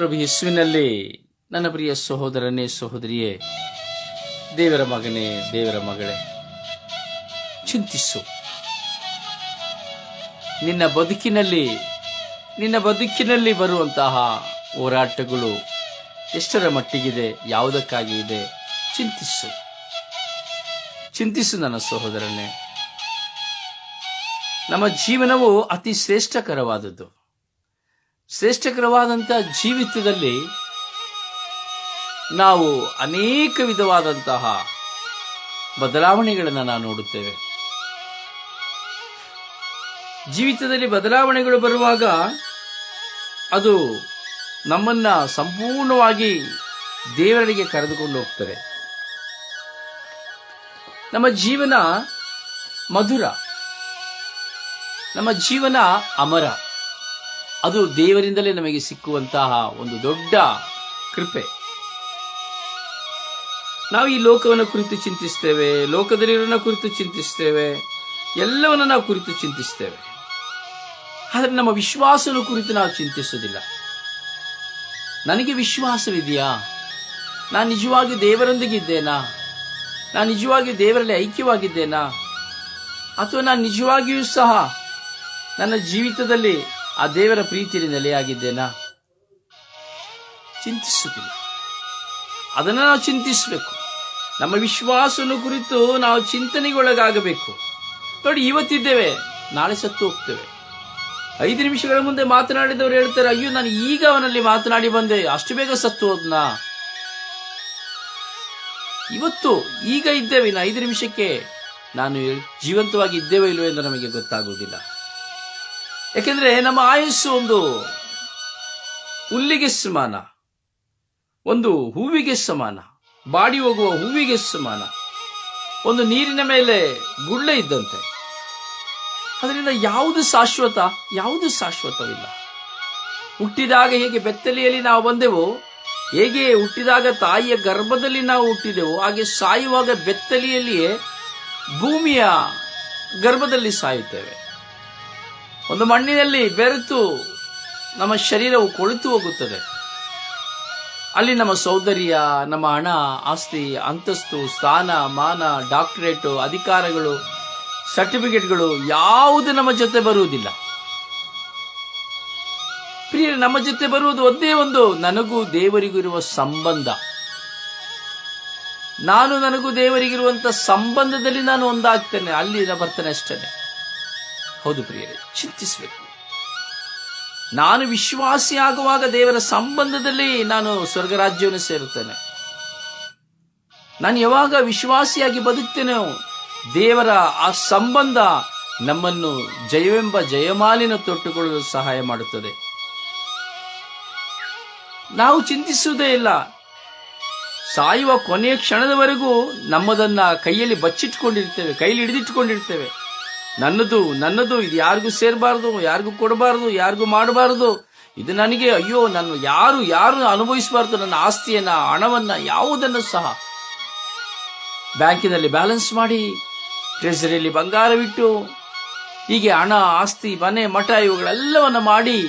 ಪ್ರಭು ಯೇಸುವಿನಲ್ಲಿ ನನ್ನ ಪ್ರಿಯ ಸಹೋದರನೇ ಸಹೋದರಿಯೇ, ದೇವರ ಮಗನೇ, ದೇವರ ಮಗಳೇ, ಚಿಂತಿಸು. ನಿನ್ನ ಬದುಕಿನಲ್ಲಿ ನಿನ್ನ ಬದುಕಿನಲ್ಲಿ ಬರುವಂತಹ ಹೋರಾಟಗಳು ಎಷ್ಟರ ಮಟ್ಟಿಗಿದೆ, ಯಾವುದಕ್ಕಾಗಿ ಇದೆ, ಚಿಂತಿಸು. ಚಿಂತಿಸು ನನ್ನ ಸಹೋದರನೇ. ನಮ್ಮ ಜೀವನವು ಅತಿ ಶ್ರೇಷ್ಠಕರವಾದದ್ದು. ಶ್ರೇಷ್ಠಕರವಾದಂತಹ ಜೀವಿತದಲ್ಲಿ ನಾವು ಅನೇಕ ವಿಧವಾದಂತಹ ಬದಲಾವಣೆಗಳನ್ನು ನಾವು ನೋಡುತ್ತೇವೆ. ಜೀವಿತದಲ್ಲಿ ಬದಲಾವಣೆಗಳು ಬರುವಾಗ ಅದು ನಮ್ಮನ್ನ ಸಂಪೂರ್ಣವಾಗಿ ದೇವರಿಗೆ ಕರೆದುಕೊಂಡು ಹೋಗ್ತದೆ. ನಮ್ಮ ಜೀವನ ಮಧುರ. ನಮ್ಮ ಜೀವನ ಅಮರ. ಅದು ದೇವರಿಂದಲೇ ನಮಗೆ ಸಿಕ್ಕುವಂತಹ ಒಂದು ದೊಡ್ಡ ಕೃಪೆ. ನಾವು ಈ ಲೋಕವನ್ನು ಕುರಿತು ಚಿಂತಿಸ್ತೇವೆ, ಲೋಕದಲ್ಲಿರೋನ ಕುರಿತು ಚಿಂತಿಸ್ತೇವೆ, ಎಲ್ಲವನ್ನು ನಾವು ಕುರಿತು ಚಿಂತಿಸ್ತೇವೆ. ಆದರೆ ನಮ್ಮ ವಿಶ್ವಾಸನ ಕುರಿತು ನಾವು ಚಿಂತಿಸುವುದಿಲ್ಲ. ನನಗೆ ವಿಶ್ವಾಸವಿದೆಯಾ? ನಾನು ನಿಜವಾಗಿ ದೇವರೊಂದಿಗೆ ಇದ್ದೇನಾ ನಾನು ನಿಜವಾಗಿ ದೇವರಲ್ಲಿ ಐಕ್ಯವಾಗಿದ್ದೇನಾ? ಅಥವಾ ನಾನು ನಿಜವಾಗಿಯೂ ಸಹ ನನ್ನ ಜೀವಿತದಲ್ಲಿ ಆ ದೇವರ ಪ್ರೀತಿಯಲ್ಲಿ ನೆಲೆಯಾಗಿದ್ದೇನಾ? ಚಿಂತಿಸುತ್ತಿಲ್ಲ ಅದನ್ನು ನಾವು ಚಿಂತಿಸಬೇಕು. ನಮ್ಮ ವಿಶ್ವಾಸನ ಕುರಿತು ನಾವು ಚಿಂತನೆಗೊಳಗಾಗಬೇಕು. ನೋಡಿ, ಇವತ್ತಿದ್ದೇವೆ, ನಾಳೆ ಸತ್ತು ಹೋಗ್ತೇವೆ. ಐದು ನಿಮಿಷಗಳ ಮುಂದೆ ಮಾತನಾಡಿದವರು ಹೇಳ್ತಾರೆ, ಅಯ್ಯೋ, ನಾನು ಈಗ ಅವನಲ್ಲಿ ಮಾತನಾಡಿ ಬಂದೆ, ಅಷ್ಟು ಬೇಗ ಸತ್ತು ಹೋದ್ನ? ಇವತ್ತು ಈಗ ಇದ್ದೇವೆ, ಇನ್ನು ಐದು ನಿಮಿಷಕ್ಕೆ ನಾನು ಜೀವಂತವಾಗಿ ಇದ್ದೇವೆ ಇಲ್ಲವೋ ಎಂದು ನಮಗೆ ಗೊತ್ತಾಗುವುದಿಲ್ಲ. ಯಾಕೆಂದ್ರೆ ನಮ್ಮ ಆಯುಸ್ಸು ಒಂದು ಹುಲ್ಲಿಗೆ ಸಮಾನ, ಒಂದು ಹೂವಿಗೆ ಸಮಾನ, ಬಾಡಿ ಹೋಗುವ ಹೂವಿಗೆ ಸಮಾನ, ಒಂದು ನೀರಿನ ಮೇಲೆ ಗುಳ್ಳೆ ಇದ್ದಂತೆ. ಅದರಿಂದ ಯಾವುದು ಶಾಶ್ವತ, ಯಾವುದು ಶಾಶ್ವತವಿಲ್ಲ. ಹುಟ್ಟಿದಾಗ ಹೇಗೆ ಬೆತ್ತಲೆಯಲ್ಲಿ ನಾವು ಬಂದೆವು, ಹೇಗೆ ಹುಟ್ಟಿದಾಗ ತಾಯಿಯ ಗರ್ಭದಲ್ಲಿ ನಾವು ಹುಟ್ಟಿದೆವು, ಹಾಗೆ ಸಾಯುವಾಗ ಬೆತ್ತಲೆಯಲ್ಲಿಯೇ ಭೂಮಿಯ ಗರ್ಭದಲ್ಲಿ ಸಾಯುತ್ತೇವೆ. ಒಂದು ಮಣ್ಣಿನಲ್ಲಿ ಬೆರೆತು ನಮ್ಮ ಶರೀರವು ಕೊಳಿತು ಹೋಗುತ್ತದೆ. ಅಲ್ಲಿ ನಮ್ಮ ಸೌಂದರ್ಯ, ನಮ್ಮ ಹಣ, ಆಸ್ತಿ, ಅಂತಸ್ತು, ಸ್ಥಾನ, ಮಾನ, ಡಾಕ್ಟರೇಟು, ಅಧಿಕಾರಗಳು, ಸರ್ಟಿಫಿಕೇಟ್ಗಳು ಯಾವುದು ನಮ್ಮ ಜೊತೆ ಬರುವುದಿಲ್ಲ. ಪ್ರಿಯ ನಮ್ಮ ಜೊತೆ ಬರುವುದು ಒಂದೇ ಒಂದು ನನಗೂ ದೇವರಿಗೂ ಇರುವ ಸಂಬಂಧ. ನಾನು ನನಗೂ ದೇವರಿಗಿರುವಂತ ಸಂಬಂಧದಲ್ಲಿ ನಾನು ಒಂದಾಗ್ತೇನೆ, ಅಲ್ಲಿ ಬರ್ತೇನೆ ಅಷ್ಟೇ. ಹೌದು ಪ್ರಿಯರೇ, ಚಿಂತಿಸಬೇಕು. ನಾನು ವಿಶ್ವಾಸಿ ಆಗುವಾಗ ದೇವರ ಸಂಬಂಧದಲ್ಲಿ ನಾನು ಸ್ವರ್ಗ ರಾಜ್ಯವನ್ನು ಸೇರುತ್ತೇನೆ. ನಾನು ಯಾವಾಗ ವಿಶ್ವಾಸಿಯಾಗಿ ಬದುಕ್ತೇನೋ, ದೇವರ ಆ ಸಂಬಂಧ ನಮ್ಮನ್ನು ಜಯವೆಂಬ ಜಯಮಾಲಿನ ತೊಟ್ಟುಕೊಳ್ಳಲು ಸಹಾಯ ಮಾಡುತ್ತದೆ. ನಾವು ಚಿಂತಿಸುವುದೇ ಇಲ್ಲ. ಸಾಯುವ ಕೊನೆಯ ಕ್ಷಣದವರೆಗೂ ನಮ್ಮದನ್ನ ಕೈಯಲ್ಲಿ ಬಚ್ಚಿಟ್ಕೊಂಡಿರ್ತೇವೆ ಕೈಯಲ್ಲಿ ಹಿಡಿದಿಟ್ಕೊಂಡಿರ್ತೇವೆ ನನ್ನದು ನನ್ನದು, ಇದು ಯಾರಿಗೂ ಸೇರಬಾರ್ದು, ಯಾರಿಗೂ ಕೊಡಬಾರ್ದು, ಯಾರಿಗೂ ಮಾಡಬಾರ್ದು. ಇದು ನನಗೆ, ಅಯ್ಯೋ, ನಾನು ಯಾರು ಯಾರು ಅನುಭವಿಸಬಾರ್ದು? ನನ್ನ ಆಸ್ತಿಯನ್ನ, ಹಣವನ್ನ, ಯಾವುದನ್ನು ಸಹ? ಬ್ಯಾಂಕಿನಲ್ಲಿ ಬ್ಯಾಲೆನ್ಸ್ ಮಾಡಿ ಟ್ರೆಸರಿಯಲ್ಲಿ ಬಂಗಾರವಿಟ್ಟು, ಹೀಗೆ ಹಣ, ಆಸ್ತಿ, ಮನೆ, ಮಠ, ಇವುಗಳೆಲ್ಲವನ್ನ ಮಾಡಿ,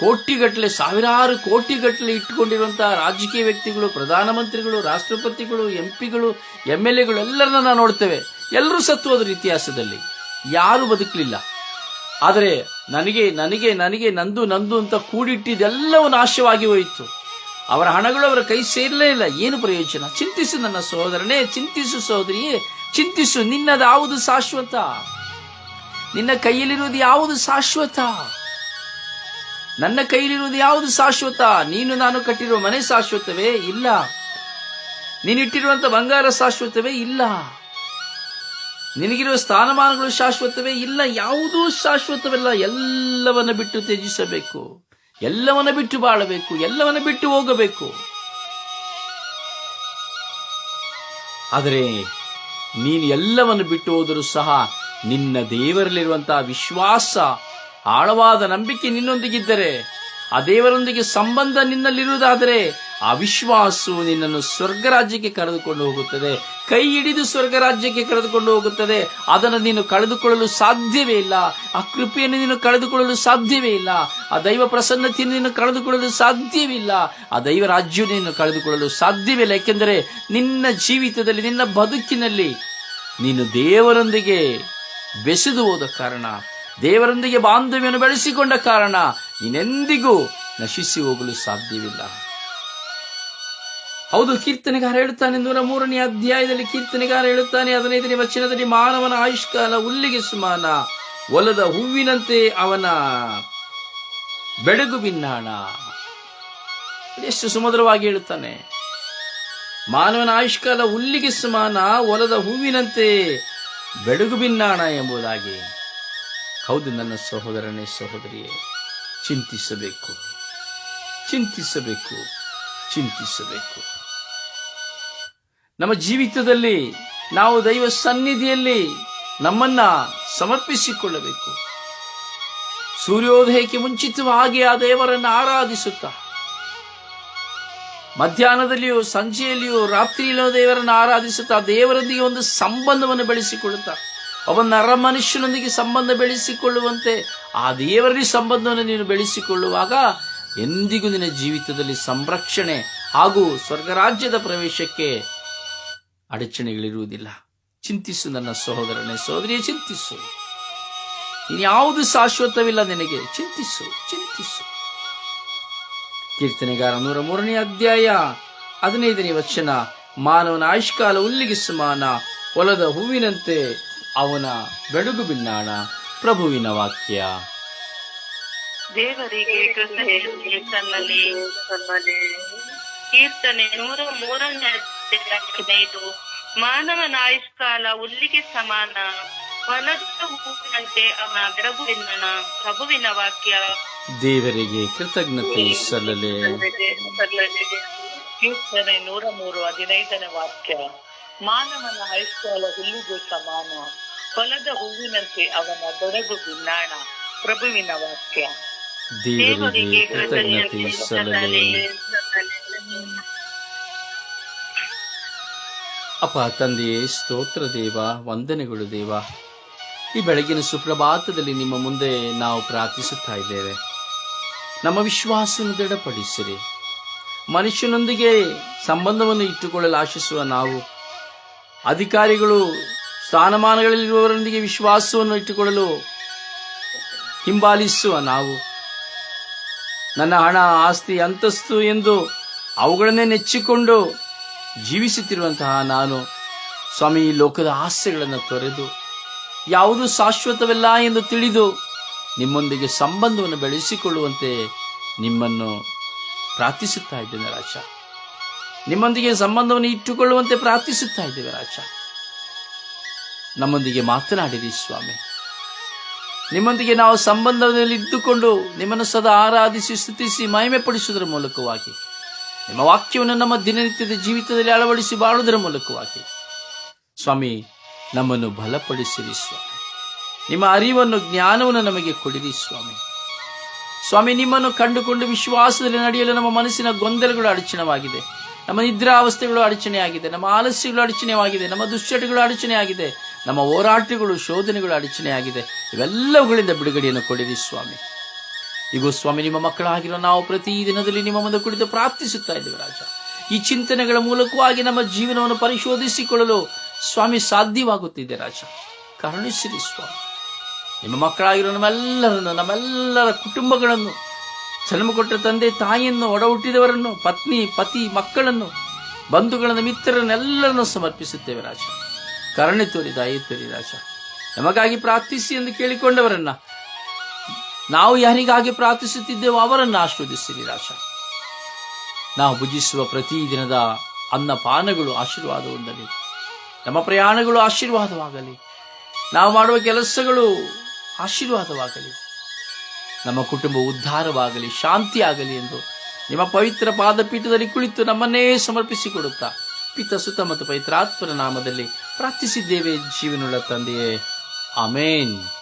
ಕೋಟಿಗಟ್ಟಲೆ, ಸಾವಿರಾರು ಕೋಟಿಗಟ್ಟಲೆ ಇಟ್ಟುಕೊಂಡಿರುವಂತಹ ರಾಜಕೀಯ ವ್ಯಕ್ತಿಗಳು, ಪ್ರಧಾನಮಂತ್ರಿಗಳು, ರಾಷ್ಟ್ರಪತಿಗಳು ಎಂ ಪಿಗಳು ಎಂ ಎಲ್ ಎಗಳು, ಎಲ್ಲರನ್ನ ನೋಡ್ತೇವೆ. ಎಲ್ಲರೂ ಸತ್ತು ಹೋದ್ರ ಇತಿಹಾಸದಲ್ಲಿ. ಯಾರು ಬದುಕಲಿಲ್ಲ. ಆದರೆ ನನಗೆ ನನಗೆ ನನಗೆ ನಂದು ನಂದು ಅಂತ ಕೂಡಿಟ್ಟಿದ್ದೆಲ್ಲವೂ ನಾಶವಾಗಿ ಹೋಯಿತು. ಅವರ ಹಣಗಳು ಅವರ ಕೈ ಸೇರಲೇ ಇಲ್ಲ. ಏನು ಪ್ರಯೋಜನ? ಚಿಂತಿಸು ನನ್ನ ಸಹೋದರನೇ, ಚಿಂತಿಸು ಸಹೋದರಿಯೇ, ಚಿಂತಿಸು. ನಿನ್ನದಾವುದು ಶಾಶ್ವತ. ನಿನ್ನ ಕೈಯಲ್ಲಿರುವುದು ಯಾವುದು ಶಾಶ್ವತ? ನನ್ನ ಕೈಯಲ್ಲಿರುವುದು ಯಾವುದು ಶಾಶ್ವತ? ನೀನು, ನಾನು ಕಟ್ಟಿರುವ ಮನೆ ಶಾಶ್ವತವೇ? ಇಲ್ಲ. ನೀನಿಟ್ಟಿರುವಂತ ಬಂಗಾರ ಶಾಶ್ವತವೇ? ಇಲ್ಲ. ನಿನಗಿರುವ ಸ್ಥಾನಮಾನಗಳು ಶಾಶ್ವತವೇ ಇಲ್ಲ, ಯಾವುದೂ ಶಾಶ್ವತವಿಲ್ಲ. ಎಲ್ಲವನ್ನ ಬಿಟ್ಟು ತ್ಯಜಿಸಬೇಕು. ಎಲ್ಲವನ್ನ ಬಿಟ್ಟು ಬಾಳಬೇಕು. ಎಲ್ಲವನ್ನ ಬಿಟ್ಟು ಹೋಗಬೇಕು. ಆದರೆ ನೀನು ಎಲ್ಲವನ್ನು ಬಿಟ್ಟು ಹೋದರೂ ಸಹ ನಿನ್ನ ದೇವರಲ್ಲಿರುವಂತಹ ವಿಶ್ವಾಸ, ಆಳವಾದ ನಂಬಿಕೆ ನಿನ್ನೊಂದಿಗಿದ್ದರೆ, ಆ ದೇವರೊಂದಿಗೆ ಸಂಬಂಧ ನಿನ್ನಲ್ಲಿರುವುದಾದರೆ ಆ ವಿಶ್ವಾಸವು ನಿನ್ನನ್ನು ಸ್ವರ್ಗ ರಾಜ್ಯಕ್ಕೆ ಕರೆದುಕೊಂಡು ಹೋಗುತ್ತದೆ. ಕೈ ಹಿಡಿದು ಸ್ವರ್ಗ ರಾಜ್ಯಕ್ಕೆ ಕರೆದುಕೊಂಡು ಹೋಗುತ್ತದೆ. ಅದನ್ನು ನೀನು ಕಳೆದುಕೊಳ್ಳಲು ಸಾಧ್ಯವೇ ಇಲ್ಲ. ಆ ಕೃಪೆಯನ್ನು ನೀನು ಕಳೆದುಕೊಳ್ಳಲು ಸಾಧ್ಯವೇ ಇಲ್ಲ. ಆ ದೈವ ಪ್ರಸನ್ನತೆಯನ್ನು ನೀನು ಕಳೆದುಕೊಳ್ಳಲು ಸಾಧ್ಯವಿಲ್ಲ ಆ ದೈವ ರಾಜ್ಯವನ್ನು ನೀನು ಕಳೆದುಕೊಳ್ಳಲು ಸಾಧ್ಯವಿಲ್ಲ ಏಕೆಂದರೆ ನಿನ್ನ ಜೀವಿತದಲ್ಲಿ, ನಿನ್ನ ಬದುಕಿನಲ್ಲಿ ನೀನು ದೇವರೊಂದಿಗೆ ಬೆಸೆದು ಹೋದ ಕಾರಣ, ದೇವರೊಂದಿಗೆ ಬಾಂಧವ್ಯವನ್ನು ಬೆಳೆಸಿಕೊಂಡ ಕಾರಣ, ನೀನೆಂದಿಗೂ ನಶಿಸಿ ಹೋಗಲು ಸಾಧ್ಯವಿಲ್ಲ. ಹೌದು, ಕೀರ್ತನೆಗಾರ ಹೇಳುತ್ತಾನೆ ನೂರ ಮೂರನೇ ಅಧ್ಯಾಯದಲ್ಲಿ ಕೀರ್ತನೆಗಾರ ಹೇಳುತ್ತಾನೆ, ಹದಿನೈದನೇ ವಚನದಲ್ಲಿ ಮಾನವನ ಆಯುಷ್ಕಾಲ ಹುಲ್ಲಿಗೆ ಸಮಾನ, ಒಲದ ಹೂವಿನಂತೆ ಅವನ ಬೆಡಗು ಬಿನ್ನಾಣ. ಎಷ್ಟು ಸುಮಧುರವಾಗಿ ಹೇಳುತ್ತಾನೆ. ಮಾನವನ ಆಯುಷ್ಕಾಲ ಹುಲ್ಲಿಗೆ ಸಮಾನ, ಒಲದ ಹೂವಿನಂತೆ ಬೆಡಗು ಬಿನ್ನಾಣ ಎಂಬುದಾಗಿ. ಹೌದು, ನನ್ನ ಸಹೋದರನೇ ಸಹೋದರಿಯೇ, ಚಿಂತಿಸಬೇಕು ಚಿಂತಿಸಬೇಕು ಚಿಂತಿಸಬೇಕು. ನಮ್ಮ ಜೀವಿತದಲ್ಲಿ ನಾವು ದೈವ ಸನ್ನಿಧಿಯಲ್ಲಿ ನಮ್ಮನ್ನ ಸಮರ್ಪಿಸಿಕೊಳ್ಳಬೇಕು. ಸೂರ್ಯೋದಯಕ್ಕೆ ಮುಂಚಿತವಾಗಿ ಆ ದೇವರನ್ನು ಆರಾಧಿಸುತ್ತಾ, ಮಧ್ಯಾಹ್ನದಲ್ಲಿಯೂ ಸಂಜೆಯಲ್ಲಿಯೂ ರಾತ್ರಿಯಲ್ಲಿಯೂ ದೇವರನ್ನು ಆರಾಧಿಸುತ್ತಾ, ದೇವರೊಂದಿಗೆ ಒಂದು ಸಂಬಂಧವನ್ನು ಬೆಳೆಸಿಕೊಳ್ಳುತ್ತಾ ಒಬ್ಬ ನರ ಮನುಷ್ಯನೊಂದಿಗೆ ಸಂಬಂಧ ಬೆಳೆಸಿಕೊಳ್ಳುವಂತೆ ಆ ದೇವರಲ್ಲಿ ಸಂಬಂಧವನ್ನು ನೀನು ಬೆಳೆಸಿಕೊಳ್ಳುವಾಗ ಎಂದಿಗೂ ನಿನ್ನ ಜೀವಿತದಲ್ಲಿ ಸಂರಕ್ಷಣೆ ಹಾಗೂ ಸ್ವರ್ಗರಾಜ್ಯದ ಪ್ರವೇಶಕ್ಕೆ ಅಡಚಣೆಗಳಿರುವುದಿಲ್ಲ. ಚಿಂತಿಸು ನನ್ನ ಸಹೋದರನೇ, ಸಹೋದರಿಯ, ಚಿಂತಿಸು. ಇನ್ಯಾವುದು ಶಾಶ್ವತವಿಲ್ಲ ನಿನಗೆ. ಚಿಂತಿಸು ಚಿಂತಿಸು. ಕೀರ್ತನೆಗಾರ ನೂರ ಮೂರನೇ ಅಧ್ಯಾಯ ಹದಿನೈದನೇ ವಚನ. ಮಾನವನ ಆಯುಷ್ಕಾಲ ಹುಲ್ಲಿಗೆ ಸಮಾನ, ಹೊಲದ ಹೂವಿನಂತೆ ಅವನ ಬೆಳಗು ಬಿನ್ನಾಣ. ಪ್ರಭುವಿನ ವಾಕ್ಯ. ದೇವರಿಗೆ ಕೃತ ಸಲ್ಲಲಿ ಸಲ್ಲಲಿ ಕೀರ್ತನೆ ನೂರ ಮೂರನೇ ಅಧ್ಯಾಯ ಹದಿನೈದು ಮಾನವನ ಆಯುಷ್ಕಾಲ ಹುಲ್ಲಿಗೆ ಸಮಾನ ಹೊಲದ ಹೂವಿನಂತೆ ಅವನ ಬೆಳಗುವಿನ ಪ್ರಭುವಿನ ವಾಕ್ಯ. ದೇವರಿಗೆ ಕೃತಜ್ಞತೆ ಸಲ್ಲಲೆ. ಸಲ್ಲಲಿ. ಕೀರ್ತನೆ ನೂರ ಮೂರು ಹದಿನೈದನೇ ವಾಕ್ಯ. ಮಾನವನ ಆಯುಷ್ಕಾಲ ಹುಲ್ಲಿಗೆ ಸಮಾನ ಹೊಲದ ಹೂವಿನಂತೆ ಅವನ ಬೆಳಗು ಬಿನ್ನಾಣ ಪ್ರಭುವಿನ ವಾಕ್ಯ. ದೇವರಿಗೆ ಕೃತಜ್ಞತೆ ಸಲ್ಲಲೆ. ಅಪ್ಪ ತಂದೆಯೇ, ಸ್ತೋತ್ರ ದೇವ, ವಂದನೆಗಳು ದೇವ. ಈ ಬೆಳಗಿನ ಸುಪ್ರಭಾತದಲ್ಲಿ ನಿಮ್ಮ ಮುಂದೆ ನಾವು ಪ್ರಾರ್ಥಿಸುತ್ತಾ ಇದ್ದೇವೆ. ನಮ್ಮ ವಿಶ್ವಾಸವನ್ನು ದೃಢಪಡಿಸಿರಿ. ಮನುಷ್ಯನೊಂದಿಗೆ ಸಂಬಂಧವನ್ನು ಇಟ್ಟುಕೊಳ್ಳಲು ಆಶಿಸುವ ನಾವು, ಅಧಿಕಾರಿಗಳು, ಸ್ಥಾನಮಾನಗಳಲ್ಲಿರುವವರೊಂದಿಗೆ ವಿಶ್ವಾಸವನ್ನು ಇಟ್ಟುಕೊಳ್ಳಲು ಹಿಂಬಾಲಿಸುವ ನಾವು, ನನ್ನ ಹಣ, ಆಸ್ತಿ, ಅಂತಸ್ತು ಎಂದು ಅವುಗಳನ್ನೇ ನೆಚ್ಚಿಕೊಂಡು ಜೀವಿಸುತ್ತಿರುವಂತಹ ನಾನು ಸ್ವಾಮಿ ಈ ಲೋಕದ ಆಸೆಗಳನ್ನು ತೊರೆದು ಯಾವುದು ಶಾಶ್ವತವಲ್ಲ ಎಂದು ತಿಳಿದು ನಿಮ್ಮೊಂದಿಗೆ ಸಂಬಂಧವನ್ನು ಬೆಳೆಸಿಕೊಳ್ಳುವಂತೆ ನಿಮ್ಮನ್ನು ಪ್ರಾರ್ಥಿಸುತ್ತಾ ಇದ್ದೇನೆ ರಾಜ. ನಿಮ್ಮೊಂದಿಗೆ ಸಂಬಂಧವನ್ನು ಇಟ್ಟುಕೊಳ್ಳುವಂತೆ ಪ್ರಾರ್ಥಿಸುತ್ತಾ ಇದ್ದೇವೆ ರಾಜ. ನಮ್ಮೊಂದಿಗೆ ಮಾತನಾಡಿರಿ ಸ್ವಾಮಿ. ನಿಮ್ಮೊಂದಿಗೆ ನಾವು ಸಂಬಂಧದಲ್ಲಿ ಇದ್ದುಕೊಂಡು ನಿಮ್ಮನ್ನು ಸದಾ ಆರಾಧಿಸಿ ಸ್ತುತಿಸಿ ಮಹಿಮೆ ಪಡಿಸುವುದರ ಮೂಲಕವಾಗಿ ನಿಮ್ಮ ವಾಕ್ಯವನ್ನು ನಮ್ಮ ದಿನನಿತ್ಯದ ಜೀವಿತದಲ್ಲಿ ಅಳವಡಿಸಿ ಬಾಳುವುದರ ಮೂಲಕವಾಗಿ ಸ್ವಾಮಿ, ನಮ್ಮನ್ನು ಬಲಪಡಿಸಿರಿ ಸ್ವಾಮಿ. ನಿಮ್ಮ ಅರಿವನ್ನು, ಜ್ಞಾನವನ್ನು ನಮಗೆ ಕೊಡಿರಿ ಸ್ವಾಮಿ. ಸ್ವಾಮಿ, ನಿಮ್ಮನ್ನು ಕಂಡುಕೊಂಡು ವಿಶ್ವಾಸದಲ್ಲಿ ನಡೆಯಲು ನಮ್ಮ ಮನಸ್ಸಿನ ಗೊಂದಲಗಳು ಅಡಚಣವಾಗಿದೆ ನಮ್ಮ ನಿದ್ರಾವಸ್ಥೆಗಳು ಅಡಚಣೆಯಾಗಿದೆ. ನಮ್ಮ ಆಲಸ್ಯಗಳು ಅಡಚಣೆಯಾಗಿದೆ. ನಮ್ಮ ದುಶ್ಚಟಗಳು ಅಡಚಣೆಯಾಗಿದೆ. ನಮ್ಮ ಹೋರಾಟಗಳು, ಶೋಧನೆಗಳು ಅಡಚಣೆಯಾಗಿದೆ. ಇವೆಲ್ಲವುಗಳಿಂದ ಬಿಡುಗಡೆಯನ್ನು ಕೊಡಿರಿ ಸ್ವಾಮಿ. ಈಗ ಸ್ವಾಮಿ, ನಿಮ್ಮ ಮಕ್ಕಳಾಗಿರೋ ನಾವು ಪ್ರತಿ ದಿನದಲ್ಲಿ ನಿಮ್ಮ ಮುಂದೆ ಕುಳಿತು ಪ್ರಾರ್ಥಿಸುತ್ತಾ ಇದ್ದೇವೆ ರಾಜ. ಈ ಚಿಂತನೆಗಳ ಮೂಲಕವಾಗಿ ನಮ್ಮ ಜೀವನವನ್ನು ಪರಿಶೋಧಿಸಿಕೊಳ್ಳಲು ಸ್ವಾಮಿ ಸಾಧ್ಯವಾಗುತ್ತಿದೆ ರಾಜ. ಕರುಣಿಸಿರಿ ಸ್ವಾಮಿ, ನಿಮ್ಮ ಮಕ್ಕಳಾಗಿರೋ ನಮ್ಮೆಲ್ಲರನ್ನು, ನಮ್ಮೆಲ್ಲರ ಕುಟುಂಬಗಳನ್ನು ಜನ್ಮ ಕೊಟ್ಟ ತಂದೆ ತಾಯಿಯನ್ನು ಒಡ ಹುಟ್ಟಿದವರನ್ನು ಪತ್ನಿ, ಪತಿ, ಮಕ್ಕಳನ್ನು, ಬಂಧುಗಳನ್ನು, ಮಿತ್ರರನ್ನೆಲ್ಲರನ್ನು ಸಮರ್ಪಿಸುತ್ತೇವೆ ರಾಜ. ಕರುಣೆ ತೋರಿ, ದಯೆ ತೋರಿ ರಾಜ. ನಮಗಾಗಿ ಪ್ರಾರ್ಥಿಸಿ ಎಂದು ಕೇಳಿಕೊಂಡವರನ್ನ ನಾವು ಯಾರಿಗಾಗಿ ಪ್ರಾರ್ಥಿಸುತ್ತಿದ್ದೇವೋ ಅವರನ್ನು ಆಶೀರ್ವದಿಸಿ ನಿರಾಶ ನಾವು ಭುಜಿಸುವ ಪ್ರತಿ ದಿನದ ಅನ್ನಪಾನಗಳು ಆಶೀರ್ವಾದ ಹೊಂದಲಿ ನಮ್ಮ ಪ್ರಯಾಣಗಳು ಆಶೀರ್ವಾದವಾಗಲಿ. ನಾವು ಮಾಡುವ ಕೆಲಸಗಳು ಆಶೀರ್ವಾದವಾಗಲಿ. ನಮ್ಮ ಕುಟುಂಬ ಉದ್ಧಾರವಾಗಲಿ, ಶಾಂತಿಯಾಗಲಿ ಎಂದು ನಿಮ್ಮ ಪವಿತ್ರ ಪಾದಪೀಠದಲ್ಲಿ ಕುಳಿತು ನಮ್ಮನ್ನೇ ಸಮರ್ಪಿಸಿಕೊಡುತ್ತಾ ಪಿತ ಸುತ ಮತ್ತು ಪವಿತ್ರಾತ್ಮರ ನಾಮದಲ್ಲಿ ಪ್ರಾರ್ಥಿಸಿದ್ದೇವೆ ಜೀವನುಳ್ಳ ತಂದೆಯೇ. ಅಮೇನ್